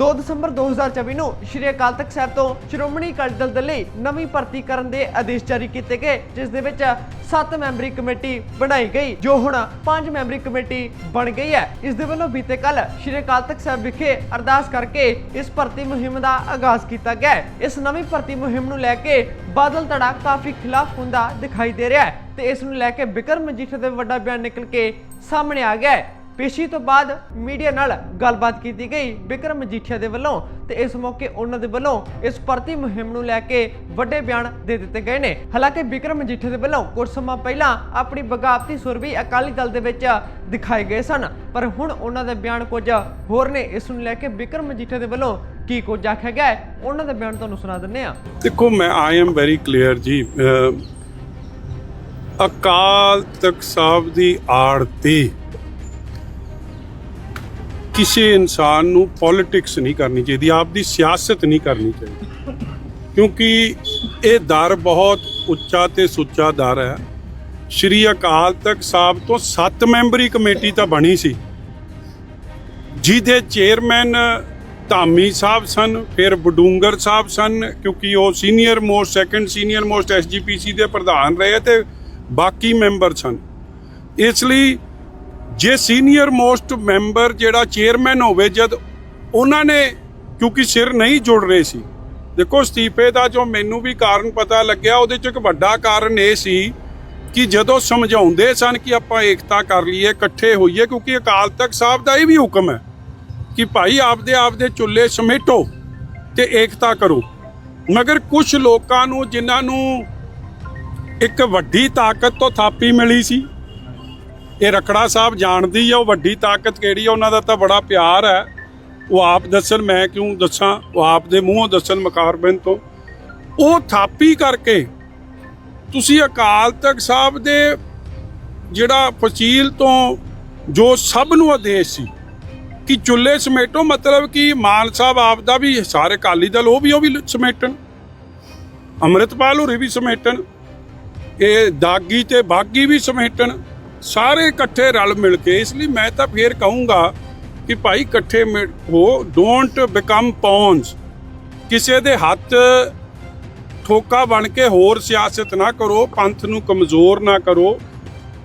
2 ਦਸੰਬਰ 2024 ਨੂੰ ਸ਼੍ਰੀ ਅਕਾਲ ਤਖਤ ਸਾਹਿਬ ਤੋਂ ਸ਼੍ਰੋਮਣੀ ਅਕਾਲੀ ਦਲ ਦੇ ਲਈ ਨਵੀਂ ਭਰਤੀ ਕਰਨ ਦੇ ਆਦੇਸ਼ ਜਾਰੀ ਕੀਤੇ ਗਏ, ਜਿਸ ਦੇ ਵਿੱਚ 7 ਮੈਂਬਰੀ ਕਮੇਟੀ ਬਣਾਈ ਗਈ, ਜੋ ਹੁਣ 5 ਮੈਂਬਰੀ ਕਮੇਟੀ ਬਣ ਗਈ ਹੈ। ਇਸ ਦੇ ਵੱਲੋਂ ਬੀਤੇ ਕੱਲ ਸ਼੍ਰੀ ਅਕਾਲ ਤਖਤ ਸਾਹਿਬ ਵਿਖੇ ਅਰਦਾਸ ਕਰਕੇ ਇਸ ਭਰਤੀ ਮੁਹਿੰਮ ਦਾ ਆਗਾਜ਼ ਕੀਤਾ ਗਿਆ ਇਸ ਨਵੀਂ ਭਰਤੀ ਮੁਹਿੰਮ ਨੂੰ ਲੈ ਕੇ ਬਾਦਲ ਧੜਾ ਕਾਫੀ ਖਿਲਾਫ ਹੁੰਦਾ ਦਿਖਾਈ ਦੇ ਰਿਹਾ ਹੈ ਤੇ ਇਸ ਨੂੰ ਲੈ ਕੇ ਬਿਕਰਮ ਮਜੀਠੀਆ ਦੇ ਵੱਡਾ ਬਿਆਨ ਨਿਕਲ ਕੇ ਸਾਹਮਣੇ ਆ ਗਿਆ ਹੈ। ਪੇਸ਼ੀ ਤੋਂ ਬਾਅਦ ਮੀਡੀਆ ਨਾਲ ਗੱਲਬਾਤ ਕੀਤੀ ਗਈ ਬਿਕਰਮ ਮਜੀਠੀਆ ਦੇ ਵੱਲੋਂ ਤੇ ਇਸ ਮੌਕੇ ਉਹਨਾਂ ਦੇ ਵੱਲੋਂ ਇਸ ਭਰਤੀ ਮੁਹਿੰਮ ਨੂੰ ਲੈ ਕੇ ਵੱਡੇ ਬਿਆਨ ਦੇ ਦਿੱਤੇ ਗਏ ਨੇ। ਹਾਲਾਂਕਿ ਬਿਕਰਮ ਮਜੀਠੀਆ ਦੇ ਵੱਲੋਂ ਕੁਝ ਸਮਾਂ ਪਹਿਲਾਂ ਆਪਣੀ ਬਗਾਵਤੀ ਸੁਰ ਵੀ ਅਕਾਲੀ ਦਲ ਦੇ ਵਿੱਚ ਦਿਖਾਏ ਗਏ ਸਨ, ਪਰ ਹੁਣ ਉਹਨਾਂ ਦਾ ਬਿਆਨ ਕੁਝ ਹੋਰ ਨੇ। ਇਸ ਨੂੰ ਲੈ ਕੇ ਬਿਕਰਮ ਮਜੀਠੀਆ ਦੇ ਵੱਲੋਂ ਕੀ ਕੁਝ ਆਖਿਆ ਗਿਆ ਹੈ, ਉਹਨਾਂ ਦਾ ਬਿਆਨ ਤੁਹਾਨੂੰ ਸੁਣਾ ਦਿੰਨੇ ਆ ਦੇਖੋ, ਮੈਂ ਆਈ ਐਮ ਵੈਰੀ ਕਲੀਅਰ ਜੀ ਅਕਾਲ ਤਖਤ ਸਾਹਿਬ ਦੀ ਆੜ ਕਿਸੇ ਇਨਸਾਨ ਨੂੰ ਪੋਲਿਟਿਕਸ ਨਹੀਂ ਕਰਨੀ ਚਾਹੀਦੀ ਆਪ ਦੀ ਸਿਆਸਤ ਨਹੀਂ ਕਰਨੀ ਚਾਹੀਦੀ। ਕਿਉਂਕਿ ਇਹ ਦਰ ਬਹੁਤ ਉੱਚਾ ਤੇ ਸੁੱਚਾ ਦਰ ਹੈ। ਸ਼੍ਰੀ ਅਕਾਲ ਤਖਤ ਸਾਹਿਬ ਤੋਂ 7 ਮੈਂਬਰੀ ਕਮੇਟੀ ਤਾਂ ਬਣੀ ਸੀ। ਜਿਹਦੇ ਚੇਅਰਮੈਨ ਧਾਮੀ ਸਾਹਿਬ ਸਨ, ਫਿਰ ਬਡੂੰਗਰ ਸਾਹਿਬ ਸਨ, ਕਿਉਂਕਿ ਉਹ senior most, second senior most SGPC ਦੇ ਪ੍ਰਧਾਨ ਰਹੇ ਤੇ ਬਾਕੀ ਮੈਂਬਰ ਸਨ। ਇਸ ਲਈ ਜੇ ਸੀਨੀਅਰ ਮੋਸਟ ਮੈਂਬਰ ਜਿਹੜਾ ਚੇਅਰਮੈਨ ਹੋਵੇ, ਜਦ ਉਹਨਾਂ ਨੇ ਕਿਉਂਕਿ ਸਿਰ ਨਹੀਂ ਜੁੜ ਰਹੇ ਸੀ। ਦੇਖੋ, ਅਸਤੀਫੇ ਦਾ ਜੋ ਮੈਨੂੰ ਵੀ ਕਾਰਨ ਪਤਾ ਲੱਗਿਆ, ਉਹਦੇ ਚ ਇੱਕ ਵੱਡਾ ਕਾਰਨ ਇਹ ਸੀ ਕਿ ਜਦੋਂ ਸਮਝਾਉਂਦੇ ਸਨ ਕਿ ਆਪਾਂ ਏਕਤਾ ਕਰ ਲਈਏ, ਇਕੱਠੇ ਹੋਈਏ, ਕਿਉਂਕਿ ਅਕਾਲ ਤਖਤ ਸਾਹਿਬ ਦਾ ਇਹ ਵੀ ਹੁਕਮ ਹੈ ਕਿ ਭਾਈ ਆਪਦੇ ਆਪਦੇ ਚੁੱਲ੍ਹੇ ਸਮੇਟੋ ਤੇ ਏਕਤਾ ਕਰੋ। ਮਗਰ ਕੁਝ ਲੋਕਾਂ ਨੂੰ, ਜਿਨ੍ਹਾਂ ਨੂੰ ਇੱਕ ਵੱਡੀ ਤਾਕਤ ਤੋਂ ਥਾਪੀ ਮਿਲੀ ਸੀ ਇਹ ਰਖੜਾ ਸਾਹਿਬ ਜਾਣਦੀ ਆ, ਉਹ ਵੱਡੀ ਤਾਕਤ ਕਿਹੜੀ ਆ, ਉਹਨਾਂ ਦਾ ਤਾਂ ਬੜਾ ਪਿਆਰ ਹੈ ਉਹ ਆਪ ਦੱਸਣ, ਮੈਂ ਕਿਉਂ ਦੱਸਾਂ? ਉਹ ਆਪ ਦੇ ਮੂੰਹੋਂ ਦੱਸਣ ਮਕਾਰਬਿੰਦ ਤੋਂ। ਉਹ ਥਾਪੀ ਕਰਕੇ ਤੁਸੀਂ ਅਕਾਲ ਤਖਤ ਸਾਹਿਬ ਦੇ ਜਿਹੜਾ ਫਸੀਲ ਤੋਂ ਜੋ ਸਭ ਨੂੰ ਆਦੇਸ਼ ਸੀ ਕਿ ਚੁੱਲ੍ਹੇ ਸਮੇਟੋ, ਮਤਲਬ ਕਿ ਮਾਨ ਸਾਹਿਬ ਆਪ ਦਾ ਵੀ, ਸਾਰੇ ਅਕਾਲੀ ਦਲ ਉਹ ਵੀ ਉਹ ਵੀ ਸਮੇਟਣ। ਅੰਮ੍ਰਿਤਪਾਲ ਹੋਰੀ ਵੀ ਸਮੇਟਣ। ਇਹ ਦਾਗੀ ਤੇ ਬਾਗੀ ਵੀ ਸਮੇਟਣ। ਸਾਰੇ ਇਕੱਠੇ ਰਲ ਮਿਲ ਕੇ, ਇਸ ਲਈ ਮੈਂ ਤਾਂ ਫੇਰ ਕਹੂੰਗਾ ਕਿ ਭਾਈ ਇਕੱਠੇ ਮਿਲ- ਹੋ ਡੋਂਟ ਬਿਕਮ ਪੌਨਸ ਕਿਸੇ ਦੇ ਹੱਥ ਠੋਕਾ ਬਣ ਕੇ ਹੋਰ ਸਿਆਸਤ ਨਾ ਕਰੋ, ਪੰਥ ਨੂੰ ਕਮਜ਼ੋਰ ਨਾ ਕਰੋ।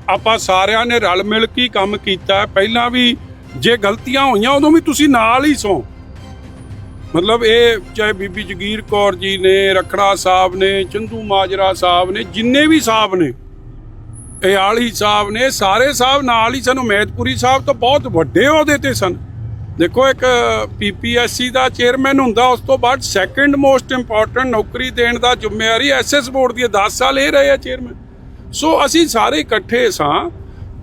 ਆਪਾਂ ਸਾਰਿਆਂ ਨੇ ਰਲ ਮਿਲ ਕੇ ਕੰਮ ਕੀਤਾ। ਪਹਿਲਾਂ ਵੀ ਜੇ ਗਲਤੀਆਂ ਹੋਈਆਂ, ਉਦੋਂ ਵੀ ਤੁਸੀਂ ਨਾਲ ਹੀ ਸੋ। ਮਤਲਬ ਇਹ ਚਾਹੇ ਬੀਬੀ ਜਗੀਰ ਕੌਰ ਜੀ ਨੇ, ਰਖੜਾ ਸਾਹਿਬ ਨੇ, ਚੰਦੂ ਮਾਜਰਾ ਸਾਹਿਬ ਨੇ, ਜਿੰਨੇ ਵੀ ਸਾਹਿਬ ਨੇ ਇਹ ਆਲੀ ਸਾਹਿਬ ਨੇ ਸਾਰੇ ਸਾਹਿਬ ਨਾਲ ਹੀ ਸਨ ਉਮੈਦਪੁਰੀ ਸਾਹਿਬ ਤਾਂ ਬਹੁਤ ਵੱਡੇ ਅਹੁਦੇ ਤੇ ਸਨ ਦੇਖੋ ਇੱਕ ਪੀਪੀਐਸਸੀ ਦਾ ਚੇਅਰਮੈਨ ਹੁੰਦਾ ਉਸ ਤੋਂ ਬਾਅਦ ਸੈਕੰਡ ਮੋਸਟ ਇੰਪੋਰਟੈਂਟ ਨੌਕਰੀ ਦੇਣ ਦਾ ਜ਼ਿੰਮੇਵਾਰੀ ਐਸਐਸ ਬੋਰਡ ਦੀ ਹੈ, 10 ਸਾਲ ਇਹ ਰਹੇ ਆ ਚੇਅਰਮੈਨ ਸੋ ਅਸੀਂ ਸਾਰੇ ਇਕੱਠੇ ਸਾਂ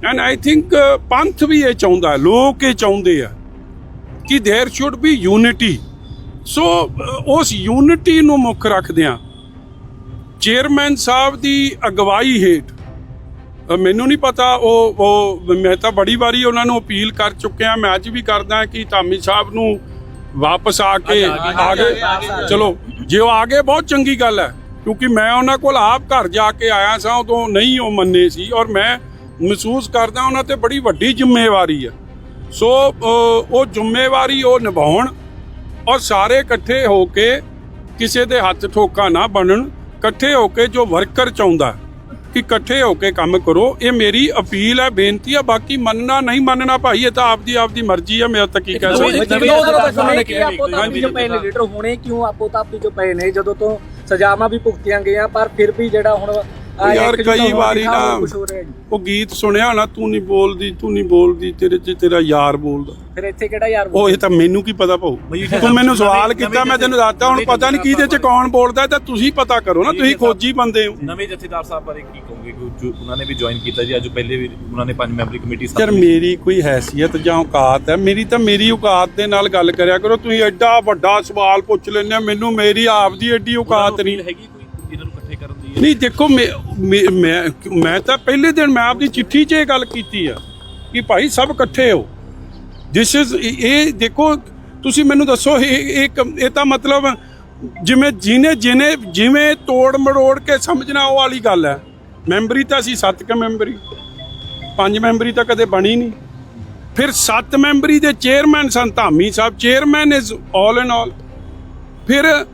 ਐਂਡ ਆਈ ਥਿੰਕ ਪੰਥ ਵੀ ਇਹ ਚਾਹੁੰਦਾ ਹੈ, ਲੋਕ ਇਹ ਚਾਹੁੰਦੇ ਆ ਕਿ there should be unity so ਅ, ਉਸ ਯੂਨਿਟੀ ਨੂੰ ਮੁੱਖ ਰੱਖਦਿਆਂ ਚੇਅਰਮੈਨ ਸਾਹਿਬ ਦੀ ਅਗਵਾਈ ਹੇਠ ਅ, ਮੈਨੂੰ ਨਹੀਂ ਪਤਾ ਉਹ ਉਹ ਮੈਂ ਤਾਂ ਬੜੀ ਵਾਰੀ ਉਹਨਾਂ ਨੂੰ ਅਪੀਲ ਕਰ ਚੁੱਕਿਆ ਮੈਂ ਅੱਜ ਵੀ ਕਰਦਾ ਕਿ ਧਾਮੀ ਸਾਹਿਬ ਨੂੰ ਵਾਪਸ ਆ ਕੇ ਆ ਗਏ ਚਲੋ ਜੇ ਉਹ ਆ ਗਏ ਬਹੁਤ ਚੰਗੀ ਗੱਲ ਹੈ ਕਿਉਂਕਿ ਮੈਂ ਉਹਨਾਂ ਕੋਲ ਆਪ ਘਰ ਜਾ ਕੇ ਆਇਆ ਸਾਂ ਉਦੋਂ ਨਹੀਂ ਉਹ ਮੰਨੇ ਸੀ ਔਰ ਮੈਂ ਮਹਿਸੂਸ ਕਰਦਾ ਉਹਨਾਂ ਤੇ ਬੜੀ ਵੱਡੀ ਜ਼ਿੰਮੇਵਾਰੀ ਹੈ। ਸੋ ਉਹ ਜ਼ਿੰਮੇਵਾਰੀ ਉਹ ਨਿਭਾਉਣ ਔਰ ਸਾਰੇ ਇਕੱਠੇ ਹੋ ਕੇ ਕਿਸੇ ਦੇ ਹੱਥ ਠੋਕਾ ਨਾ ਬਣਨ ਇਕੱਠੇ ਹੋ ਕੇ ਜੋ ਵਰਕਰ ਚਾਹੁੰਦਾ। ਕਿ ਇਕੱਠੇ ਹੋ ਕੇ ਕੰਮ ਕਰੋ ਇਹ ਮੇਰੀ ਅਪੀਲ ਹੈ ਬੇਨਤੀ ਹੈ ਬਾਕੀ ਮੰਨਣਾ ਨਹੀਂ ਮੰਨਣਾ ਭਾਈ ਇਹ ਤਾਂ ਆਪਦੀ ਆਪਦੀ ਮਰਜ਼ੀ ਹੈ ਮੇਰਾ ਤਾਂ ਕੀ ਕਹਿ ਸਕਦੇ। ਜੋ ਪਏ ਨੇ ਲੀਡਰ ਹੋਣੇ ਕਿਉਂ ਆਪੋ ਤਾਂ ਆਪੀ ਜੋ ਪਏ ਨੇ ਜਦੋਂ ਤੋਂ ਸਜ਼ਾਵਾਂ ਵੀ ਭੁਗਤੀਆਂ ਗਈਆਂ ਪਰ ਫਿਰ ਵੀ ਜਿਹੜਾ ਹੁਣ ਆਹ ਯਾਰ ਕਈ ਵਾਰੀ ਉਹ ਨਾ ਉਹ ਗੀਤ ਸੁਣਿਆ ਨਾ ਤੂੰ ਨਹੀਂ ਬੋਲਦੀ ਤੂੰ ਨਹੀਂ ਬੋਲਦੀ ਤੇਰੇ 'ਚ ਤੇਰਾ ਯਾਰ ਬੋਲਦਾ। ਫਿਰ ਇੱਥੇ ਕਿਹੜਾ ਯਾਰ ਉਹ ਇਹ ਤਾਂ ਮੈਨੂੰ ਕੀ ਪਤਾ ਭਾਊ? ਤੂੰ ਮੈਨੂੰ ਸਵਾਲ ਕੀਤਾ ਮੈਂ ਤੈਨੂੰ ਦੱਸਦਾ ਹੁਣ ਪਤਾ ਨਹੀਂ ਕਿਹਦੇ 'ਚ ਕੌਣ ਬੋਲਦਾ ਤਾਂ ਤੁਸੀਂ ਪਤਾ ਕਰੋ ਨਾ ਤੁਸੀਂ ਖੋਜੀ ਬੰਦੇ ਹੋ। ਨਵੇਂ ਜਥੇਦਾਰ ਸਾਹਿਬ ਬਾਰੇ ਕੀ ਕਹੋਗੇ? ਕਿ ਉਹਨਾਂ ਨੇ ਵੀ ਜੁਆਇਨ ਕੀਤਾ ਜੀ ਅੱਜ ਪਹਿਲੇ ਵੀ ਉਹਨਾਂ ਨੇ ਪੰਜ ਮੈਂਬਰੀ ਕਮੇਟੀ ਯਾਰ ਸਥਾਪਿਤ ਮੇਰੀ ਕੋਈ ਹੈਸੀਅਤ ਜਾਂ ਔਕਾਤ ਹੈ ਮੇਰੀ ਤਾਂ ਮੇਰੀ ਔਕਾਤ ਦੇ ਨਾਲ ਗੱਲ ਕਰਿਆ ਕਰੋ ਤੁਸੀਂ ਐਡਾ ਵੱਡਾ ਸਵਾਲ ਪੁੱਛ ਲੈਂਦੇ ਹੋ ਮੈਨੂੰ ਮੇਰੀ ਆਪ ਦੀ ਐਡੀ ਔਕਾਤ ਨਹੀਂ। ਹੈਗੀ ਨਹੀਂ, ਦੇਖੋ, ਮੈਂ, ਮੈਂ- ਮੈਂ ਤਾਂ ਪਹਿਲੇ ਦਿਨ ਮੈਂ ਆਪਦੀ ਚਿੱਠੀ 'ਚ ਇਹ ਗੱਲ ਕੀਤੀ ਆ ਕਿ ਭਾਈ ਸਭ ਇਕੱਠੇ ਹੋ। ਦਿਸ ਇਜ਼ ਇਹ ਦੇਖੋ, ਤੁਸੀਂ ਮੈਨੂੰ ਦੱਸੋ, ਇਹ ਇਹ ਕ- ਇਹ ਤਾਂ ਮਤਲਬ ਜਿਵੇਂ ਜਿਹਨੇ ਜਿਹਨੇ, ਜਿਵੇਂ ਤੋੜ ਮਰੋੜ ਕੇ ਸਮਝਣਾ ਉਹ ਵਾਲੀ ਗੱਲ ਹੈ। ਮੈਂਬਰੀ ਤਾਂ ਸੀ ਸੱਤ ਕ ਮੈਂਬਰੀ ਪੰਜ ਮੈਂਬਰੀ ਤਾਂ ਕਦੇ ਬਣੀ ਨਹੀਂ। ਫਿਰ 7 ਮੈਂਬਰੀ ਦੇ chairman son Dhami Sahib chairman is all in all ਫਿਰ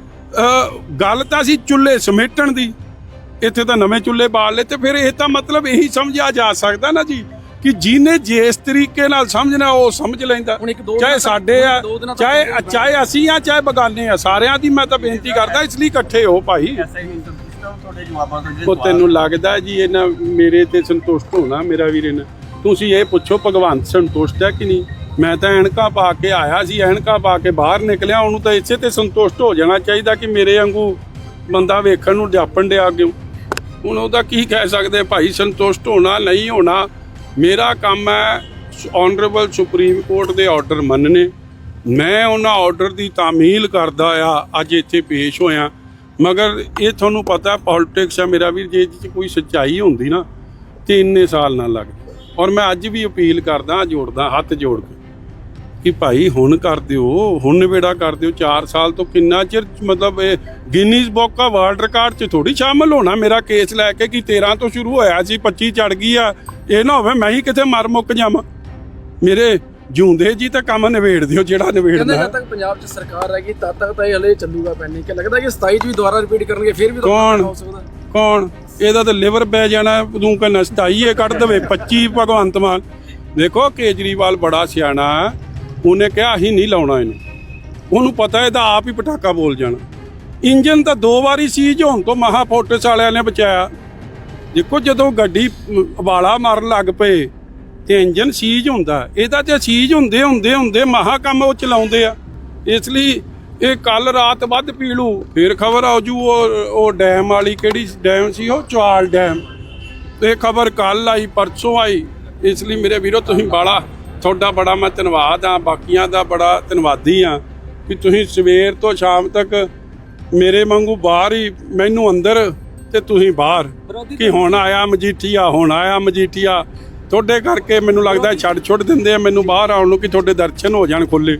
ਗੱਲ ਤਾਂ ਸੀ ਚੁੱਲ੍ਹੇ ਸਮੇਟਣ ਦੀ। ਇੱਥੇ ਤਾਂ ਨਵੇਂ ਚੁੱਲ੍ਹੇ ਬਾਲ ਲਏ ਤੇ ਫਿਰ ਇਹ ਤਾਂ ਮਤਲਬ ਇਹੀ ਸਮਝਿਆ ਜਾ ਸਕਦਾ ਨਾ ਜੀ ਕਿ ਜਿਹਨੇ ਜਿਸ ਤਰੀਕੇ ਨਾਲ ਸਮਝਣਾ ਉਹ ਸਮਝ ਲੈਂਦਾ। ਦੋ ਚਾਹੇ ਸਾਡੇ ਆ ਦੋ ਚਾਹੇ ਚਾਹੇ ਅਸੀਂ ਆ ਚਾਹੇ ਬਗਾਨੇ ਆ ਸਾਰਿਆਂ ਦੀ ਮੈਂ ਤਾਂ ਬੇਨਤੀ ਕਰਦਾ ਇਸ ਲਈ ਇਕੱਠੇ ਹੋ ਭਾਈ। ਉਹ ਤੈਨੂੰ ਲੱਗਦਾ ਜੀ ਇਹਨਾਂ ਮੇਰੇ ਤੇ ਸੰਤੁਸ਼ਟ ਹੋਣਾ ਮੇਰਾ ਵੀਰ ਇਹਨਾਂ ਤੁਸੀਂ ਇਹ ਪੁੱਛੋ ਭਗਵੰਤ ਸੰਤੁਸ਼ਟ ਹੈ ਕਿ ਨਹੀਂ? ਮੈਂ ਤਾਂ ਐਨਕਾਂ ਪਾ ਕੇ ਆਇਆ ਸੀ ਐਨਕਾਂ ਪਾ ਕੇ ਬਾਹਰ ਨਿਕਲਿਆ ਉਹਨੂੰ ਤਾਂ ਇਸੇ ਤੇ ਸੰਤੁਸ਼ਟ ਹੋ ਜਾਣਾ ਚਾਹੀਦਾ ਕਿ ਮੇਰੇ ਵਾਂਗੂ ਬੰਦਾ ਵੇਖਣ ਨੂੰ ਜਾਪਣ ਡਿਆ ਕਿਉਂ? ਹੁਣ ਉਹਦਾ ਕੀ ਕਹਿ ਸਕਦੇ ਭਾਈ ਸੰਤੁਸ਼ਟ ਹੋਣਾ, ਨਹੀਂ ਹੋਣਾ? ਮੇਰਾ ਕੰਮ ਹੈ ਆਨਰੇਬਲ ਸੁਪਰੀਮ ਕੋਰਟ ਦੇ ਆਰਡਰ ਮੰਨਣੇ ਮੈਂ ਉਹਨਾਂ ਆਰਡਰ ਦੀ ਤਾਮੀਲ ਕਰਦਾ ਆ, ਅੱਜ ਇੱਥੇ ਪੇਸ਼ ਹੋਇਆ। ਮਗਰ ਇਹ ਤੁਹਾਨੂੰ ਪਤਾ ਪੋਲਿਟਿਕਸ ਹੈ ਮੇਰਾ ਵੀ ਜੇ ਇਹ 'ਚ ਕੋਈ ਸੱਚਾਈ ਹੁੰਦੀ ਨਾ, ਤੇ ਇੰਨੇ ਸਾਲ ਨਾ ਲੱਗਦੇ ਔਰ ਮੈਂ ਅੱਜ ਵੀ ਅਪੀਲ ਕਰਦਾ, ਜੋੜਦਾ, ਹੱਥ ਜੋੜ ਕੇ। ਕਿ ਭਾਈ ਹੁਣ ਕਰ ਦਿਓ ਹੁਣ ਨਿਬੇੜਾ ਕਰ ਦਿਓ 4 ਸਾਲ ਤੋਂ ਕਿੰਨਾ ਚਿਰ ਮਤਲਬ ਇਹ Guinness book of world record 'ਚ ਥੋੜੀ ਸ਼ਾਮਲ ਹੋਣਾ ਮੇਰਾ ਕੇਸ ਲੈ ਕੇ ਕਿ 13 ਤੋਂ ਸ਼ੁਰੂ ਹੋਇਆ ਸੀ 25 ਚੜ ਗਈ ਆ ਇਹ ਨਾ ਹੋਵੇ ਮੈਂ ਹੀ ਕਿਤੇ ਮਰ ਮੁੱਕ ਜਾਵਾਂ ਮੇਰੇ ਜਿਉਂਦੇ ਜੀ ਤਾਂ ਕੰਮ ਨਿਬੇੜ ਦਿਓ ਜਿਹੜਾ ਕਹਿੰਦੇ ਨਿਬੇੜਨਾ ਜਦ ਹੈ। ਤੱਕ ਪੰਜਾਬ 'ਚ ਸਰਕਾਰ ਹੈਗੀ ਤਦ ਤੱਕ ਤਾਂ ਇਹ ਹਲੇ ਚੱਲੂਗਾ ਪੈਣੀ ਕਿ ਲੱਗਦਾ ਕਿ 27 'ਚ ਵੀ ਦੁਬਾਰਾ ਰਿਪੀਟ ਕਰਨਗੇ ਫਿਰ ਵੀ ਕੌਣ? ਹੋ ਸਕਦਾ ਕੌਣ ਇਹਦਾ ਤਾਂ ਲਿਵਰ ਪੈ ਜਾਣਾ ਤੂੰ ਕਹਿੰਦਾ 27 ਇਹ ਕੱਢ ਦੇਵੇ 25 ਭਗਵੰਤ ਮਾਨ ਦੇਖੋ ਕੇਜਰੀਵਾਲ ਬੜਾ ਸਿਆਣਾ। ਉਹਨੇ ਕਿਹਾ, ਅਸੀਂ ਨਹੀਂ ਲਾਉਣਾ ਇਹਨੂੰ। ਉਹਨੂੰ ਪਤਾ ਇਹਦਾ ਆਪ ਹੀ ਪਟਾਕਾ ਬੋਲ ਜਾਣਾ। ਇੰਜਨ ਤਾਂ ਦੋ ਵਾਰੀ ਸੀਜ ਹੋਣ ਤੋਂ ਮਹਾ ਫੋਰਟਿਸ ਵਾਲਿਆਂ ਨੇ ਬਚਾਇਆ। ਦੇਖੋ, ਜਦੋਂ ਗੱਡੀ ਵਾਲਾ ਮਾਰਨ ਲੱਗ ਪਏ, ਤੇ ਇੰਜਨ ਸੀਜ ਹੁੰਦਾ। ਇਹਦਾ ਤੇ ਸੀਜ ਹੁੰਦੇ ਹੁੰਦੇ ਹੁੰਦੇ ਮਹਾ ਕੰਮ ਉਹ ਚਲਾਉਂਦੇ ਆ। ਇਸ ਲਈ ਇਹ ਕੱਲ ਰਾਤ ਵੱਧ ਪੀ ਲੂ ਫਿਰ ਖਬਰ ਆਉ ਜੂ ਉਹ ਉਹ ਡੈਮ ਵਾਲੀ ਕਿਹੜੀ ਡੈਮ ਸੀ, ਉਹ ਚਵਾਲ ਡੈਮ। ਇਹ ਖਬਰ ਕੱਲ ਆਈ, ਪਰਸੋਂ ਆਈ। ਇਸ ਲਈ ਮੇਰੇ ਵੀਰੋ, ਤੁਸੀਂ ਬਾਲਾ ਤੁਹਾਡਾ ਬੜਾ ਮੈਂ ਧੰਨਵਾਦ ਆ ਬਾਕੀਆਂ ਦਾ ਬੜਾ ਧੰਨਵਾਦੀ ਆ ਕਿ ਤੁਸੀਂ ਸਵੇਰ ਤੋਂ ਸ਼ਾਮ ਤੱਕ ਮੇਰੇ ਵਾਂਗੂ ਬਾਹਰ ਹੀ ਮੈਨੂੰ ਅੰਦਰ ਤੇ ਤੁਸੀਂ ਬਾਹਰ। ਕਿ ਹੁਣ ਆਇਆ ਮਜੀਠੀਆ ਹੁਣ ਆਇਆ ਮਜੀਠੀਆ। ਤੁਹਾਡੇ ਕਰਕੇ ਮੈਨੂੰ ਲੱਗਦਾ ਛੱਡ ਛੁੱਟ ਦਿੰਦੇ ਆ ਮੈਨੂੰ ਬਾਹਰ ਆਉਣ ਨੂੰ ਕਿ ਤੁਹਾਡੇ ਦਰਸ਼ਨ ਹੋ ਜਾਣ ਖੁੱਲੇ